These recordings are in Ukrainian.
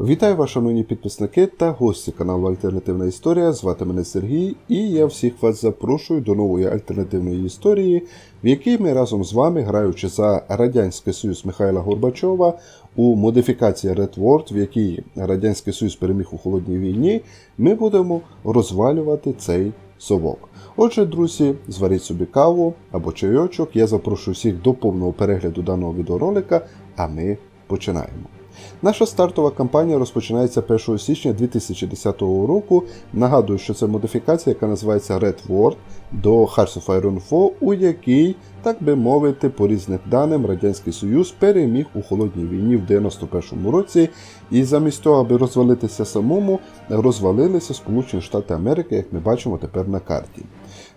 Вітаю вас, шановні підписники та гості каналу Альтернативна Історія. Звати мене Сергій, і я всіх вас запрошую до нової альтернативної історії, в якій ми разом з вами, граючи за Радянський Союз Михайла Горбачова у модифікації Red World, в якій Радянський Союз переміг у холодній війні, ми будемо розвалювати цей совок. Отже, друзі, зваріть собі каву або чайочок. Я запрошую всіх до повного перегляду даного відеоролика, а ми починаємо. Наша стартова кампанія розпочинається 1 січня 2010 року. Нагадую, що це модифікація, яка називається Red World до Hearts of Iron 4, у якій, так би мовити, по різним даним Радянський Союз переміг у холодній війні в 91-му році, і замість того, аби розвалитися самому, розвалилися Сполучені Штати Америки, як ми бачимо тепер на карті.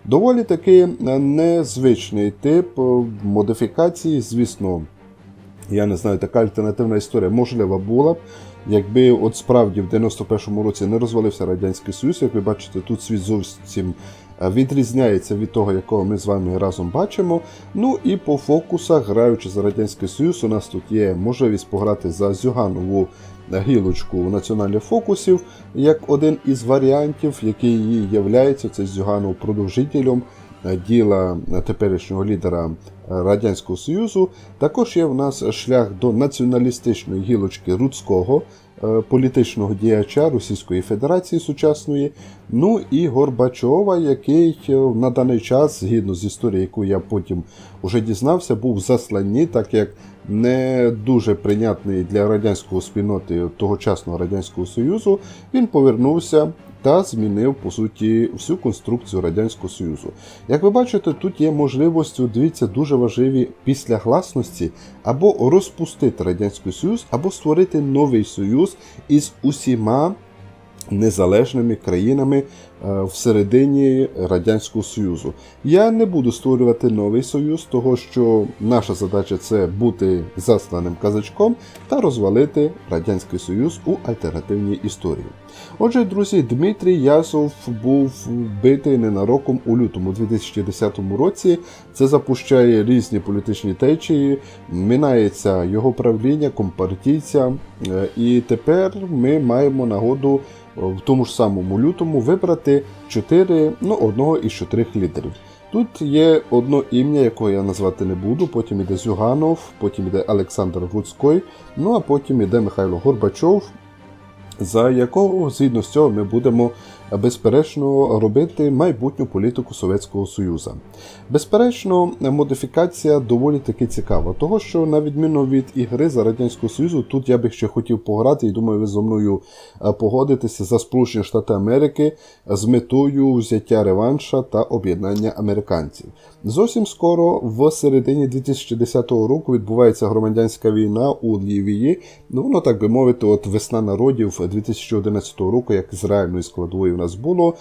Доволі таки незвичний тип модифікації, звісно. Я не знаю, така альтернативна історія можлива була б, якби от справді в 91-му році не розвалився Радянський Союз, як ви бачите, тут світ зовсім відрізняється від того, якого ми з вами разом бачимо. Ну і по фокусах, граючи за Радянський Союз, у нас тут є можливість пограти за Зюганову гілочку національних фокусів, як один із варіантів, який її являється, це Зюганов продовжителем діла теперішнього лідера Радянського Союзу. Також є в нас шлях до націоналістичної гілочки Руцького, політичного діяча Російської Федерації сучасної. Ну і Горбачова, який на даний час, згідно з історією, яку я потім вже дізнався, був засланні, так як не дуже прийнятний для радянської спільноти тогочасного Радянського Союзу, він повернувся та змінив по суті всю конструкцію Радянського Союзу. Як ви бачите, тут є можливість, дивіться, дуже важливі після гласності або розпустити Радянський Союз, або створити новий союз із усіма незалежними країнами всередині Радянського Союзу. Я не буду створювати новий союз, того що наша задача це бути засланим казачком та розвалити Радянський Союз у альтернативній історії. Отже, друзі, Дмитрій Ясов був вбитий ненароком у лютому 2010 році. Це запущає різні політичні течії, минається його правління, компартійця, і тепер ми маємо нагоду в тому ж самому лютому вибрати чотири, ну, одного із чотирьох лідерів. Тут є одно ім'я, якого я назвати не буду. Потім іде Зюганов, потім іде Олександр Гуцькой, ну а потім іде Михайло Горбачов, за якого згідно з цього ми будемо безперечно робити майбутню політику Совєтського Союзу. Безперечно, модифікація доволі таки цікава, того що на відміну від ігри за Радянського Союзу, тут я би ще хотів пограти, і думаю, ви зі мною погодитеся за Сполучені Штати Америки з метою взяття реванша та об'єднання американців. Зовсім скоро, в середині 2010 року, відбувається громадянська війна у Лівії. Ну, воно так би мовити, от весна народів 2011 року, як з реальною складовою нас було.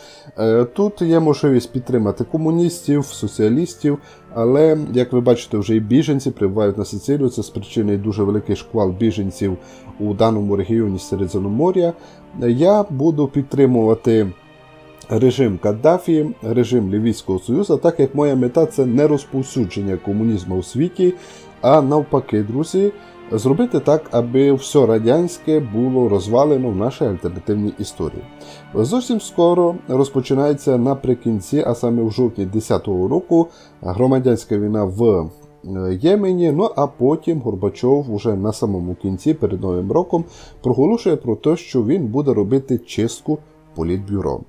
Тут є можливість підтримати комуністів, соціалістів, але, як ви бачите, вже і біженці прибувають на Сицилію. Це спричинить дуже великий шквал біженців у даному регіоні Середземномор'я. Я буду підтримувати. Режим Каддафі, режим Лівійського Союзу, так як моя мета це не розповсюдження комунізму у світі, а навпаки, друзі, зробити так, аби все радянське було розвалено в нашій альтернативній історії. Зовсім скоро розпочинається наприкінці, а саме в жовтні 2010 року, громадянська війна в Ємені. Ну а потім Горбачов уже на самому кінці перед новим роком проголошує про те, що він буде робити чистку політбюро.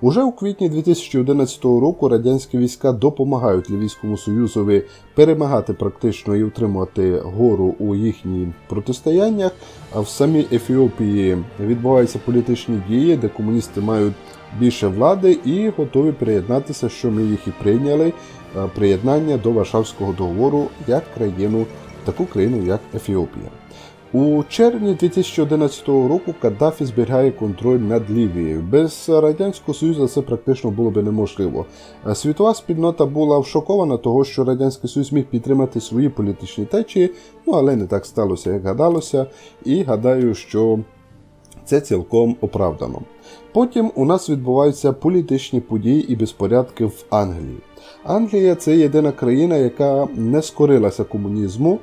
Уже у квітні 2011 року радянські війська допомагають Лівійському Союзові перемагати практично і утримувати гору у їхніх протистояннях. А в самій Ефіопії відбуваються політичні дії, де комуністи мають більше влади і готові приєднатися, що ми їх і прийняли. Приєднання до Варшавського договору як країну, таку країну, як Ефіопія. У червні 2011 року Каддафі зберігає контроль над Лівією. Без Радянського Союзу це практично було би неможливо. Світова спільнота була вшокована того, що Радянський Союз міг підтримати свої політичні течії, ну але не так сталося, як гадалося, і гадаю, що це цілком оправдано. Потім у нас відбуваються політичні події і безпорядки в Англії. Англія це єдина країна, яка не скорилася комунізму.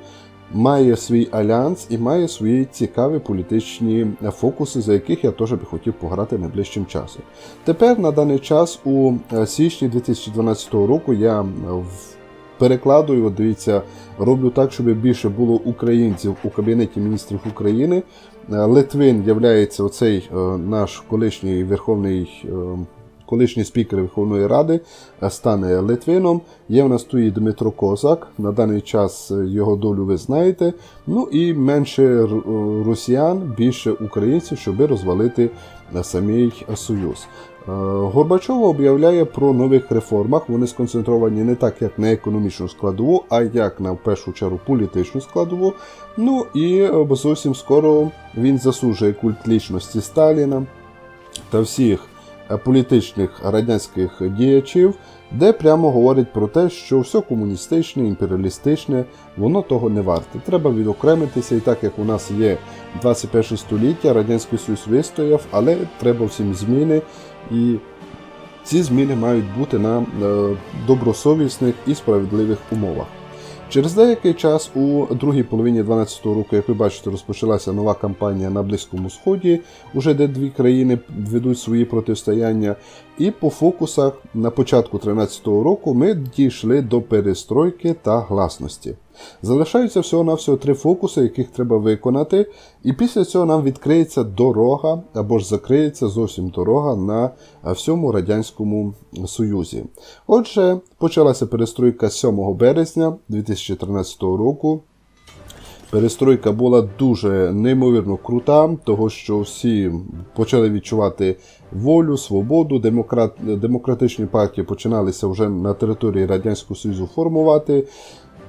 Має свій альянс і має свої цікаві політичні фокуси, за яких я теж би хотів пограти найближчим часом. Тепер на даний час у е, січні 2012 року я перекладую, дивіться, роблю так, щоб більше було українців у Кабінеті міністрів України. Е, Литвин є оцей е, наш колишній верховний. Колишній спікер Верховної Ради е, стане Литвином. Є в нас тут і Дмитро Козак. На даний час е, його долю ви знаєте. Ну і менше росіян, більше українців, щоб розвалити е, самий Союз. Е, Горбачов об'являє про нових реформах. Вони сконцентровані не так, як на економічну складову, а як на в першу чергу політичну складову. Ну і зовсім скоро він засуджує культ лічності Сталіна та всіх політичних радянських діячів, де прямо говорить про те, що все комуністичне, імперіалістичне, воно того не варте. Треба відокремитися, і так як у нас є 21 століття, Радянський Союз вистояв, але треба всім зміни. І ці зміни мають бути на е, добросовісних і справедливих умовах. Через деякий час у другій половині 12-го року, як ви бачите, розпочалася нова кампанія на Близькому Сході, уже де дві країни ведуть свої протистояння. І по фокусах на початку 13 року ми дійшли до перестройки та гласності. Залишаються всього-навсього три фокуси, яких треба виконати, і після цього нам відкриється дорога або ж закриється зовсім дорога на всьому Радянському Союзі. Отже, почалася перестройка 7 березня 2013 року. Перестройка була дуже неймовірно крута, того що всі почали відчувати волю, свободу. Демократ, демократичні партії починалися вже на території Радянського Союзу формувати.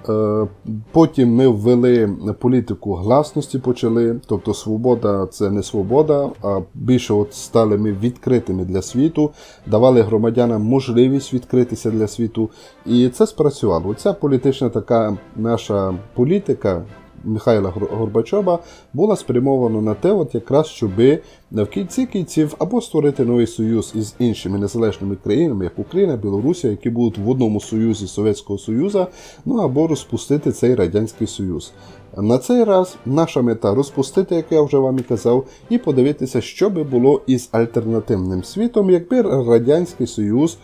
Е, Потім ми ввели політику гласності, почали. Тобто свобода це не свобода, а більше от стали ми відкритими для світу, давали громадянам можливість відкритися для світу. І це спрацювало. Ця політична така наша політика. Михайла Гор- Горбачова була спрямована на те, от якраз щоби в кінці кінців або створити новий союз із іншими незалежними країнами, як Україна, Білорусія, які будуть в одному союзі Совєтського Союзу, ну або розпустити цей радянський союз. На цей раз наша мета розпустити, як я вже вам і казав, і подивитися, що би було із альтернативним світом, якби радянський союз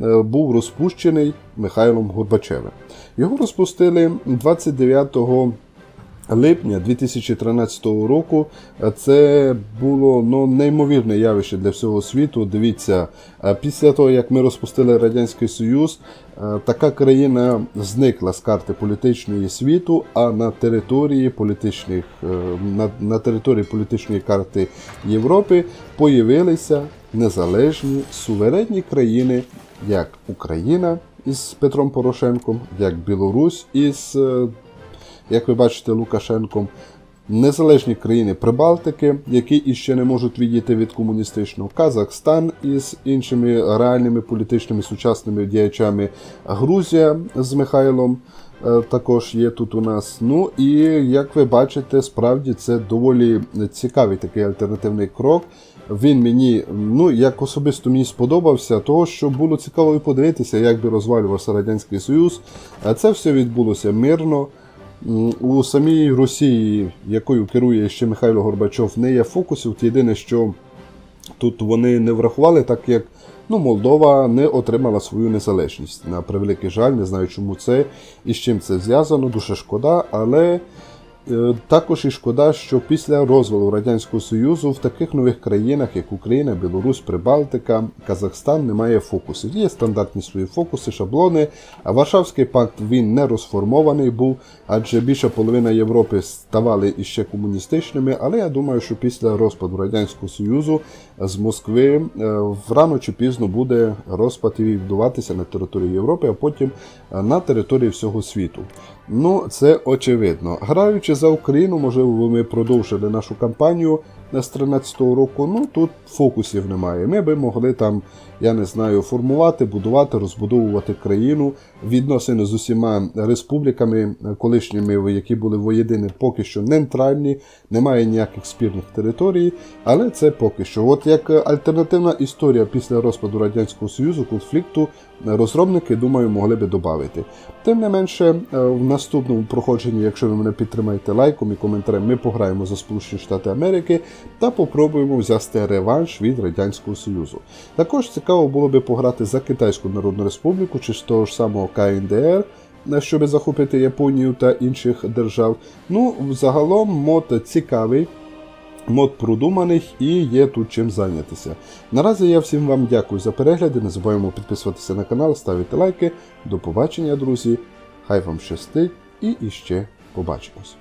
е, був розпущений Михайлом Горбачевим. Його розпустили 29 липня 2013 року. Це було ну, неймовірне явище для всього світу. Дивіться, е, після того, як ми розпустили Радянський Союз, е, така країна зникла з карти політичної світу, а на території політичних, е, на, на території політичної карти Європи появилися незалежні суверенні країни, як Україна із Петром Порошенком, як Білорусь із е, як ви бачите, Лукашенком, незалежні країни Прибалтики, які іще не можуть відійти від комуністичного, Казахстан із іншими реальними політичними сучасними діячами, Грузія з Михайлом. е, Також є тут у нас. Ну і як ви бачите, справді це доволі цікавий такий альтернативний крок. Він мені, ну як особисто мені сподобався, того що було цікаво подивитися, як би розвалювався Радянський Союз. Це все відбулося мирно. У самій Росії, якою керує ще Михайло Горбачов, не є фокусів. Єдине, що тут вони не врахували, так як ну, Молдова не отримала свою незалежність. На превеликий жаль, не знаю, чому це і з чим це зв'язано. Дуже шкода, але. Е, Також і шкода, що після розвалу Радянського Союзу в таких нових країнах, як Україна, Білорусь, Прибалтика, Казахстан, немає фокусів. Є стандартні свої фокуси, шаблони. А Варшавський пакт він не розформований був, адже більша половина Європи ставали іще комуністичними. Але я думаю, що після розпаду Радянського Союзу з Москви врано рано чи пізно буде розпад відбуватися на території Європи, а потім е, на території всього світу. Ну, це очевидно. Граючи за Україну, можливо, ми продовжили нашу кампанію. З 13-го року, ну тут фокусів немає. Ми би могли там, я не знаю, формувати, будувати, розбудовувати країну. Відносини з усіма республіками е, колишніми, які були воєдині, поки що нейтральні, немає ніяких спірних територій, але це поки що. От як альтернативна історія після розпаду Радянського Союзу, конфлікту, розробники, думаю, могли би додати. Тим не менше, е, в наступному проходженні, якщо ви мене підтримаєте лайком і коментарем, ми пограємо за Сполучені Штати Америки та попробуємо взяти реванш від Радянського Союзу. Також цікаво було би пограти за Китайську Народну Республіку чи з того ж самого КНДР. Щоб захопити Японію та інших держав. Ну, загалом мод цікавий, мод продуманий і є тут чим зайнятися. Наразі я всім вам дякую за перегляди. Не забуваємо підписуватися на канал, ставити лайки. До побачення, друзі. Хай вам щастить і іще побачимось.